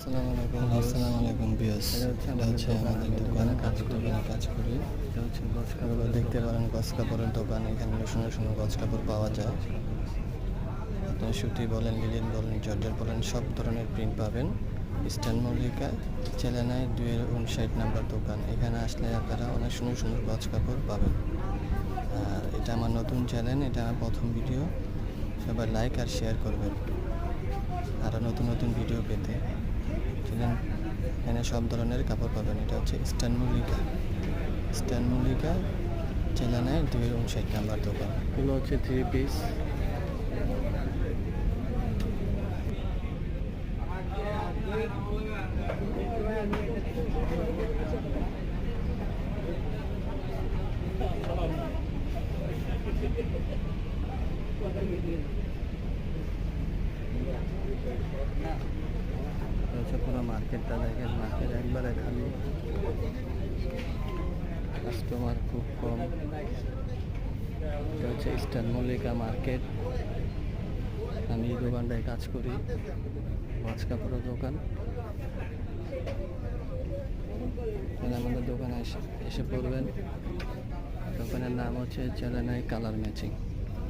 আসসালামু আলাইকুম আসসালামু আলাইকুম বিয়াস এটা হচ্ছে আমাদের দোকানে। কাজ দোকানে। কাজ করি। দেখতে পারেন গছ কাপড়ের দোকান। এখানে সুন্দর সুন্দর গছ কাপড় পাওয়া যায়। সুতি বলেন লিলিন বলেন জর্জের বলেন সব ধরনের প্রিন্ট পাবেন। ইস্টার্ন মল্লিকা চেলানায় দুয়ের উনষাট নাম্বার দোকান। এখানে আসলে আপনারা অনেক সুন্দর সুন্দর গছ কাপড় পাবেন। আর এটা আমার নতুন চ্যানেল এটা আমার প্রথম ভিডিও। সবাই লাইক আর শেয়ার করবেন। আরও নতুন নতুন ভিডিও পেতে। চ্যানেল এখানে সব ধরনের কাপড় পাবেন। এটা হচ্ছে ইস্টার্ন মল্লিকা। চেলানায় দুই উনষাট নাম্বার দোকান। এগুলো হচ্ছে থ্রি পিস হচ্ছে পুরো মার্কেটটা দেখেন, মার্কেট একবারে খালি কাস্টমার খুব কম। এটা হচ্ছে ইস্টার্ন মল্লিকা মার্কেট আমি এই দোকানটায় কাজ করি, মাছ কাপড়ের দোকান। আমাদের দোকানে এসে পড়বেন। দোকানের নাম হচ্ছে চেলানাই কালার ম্যাচিং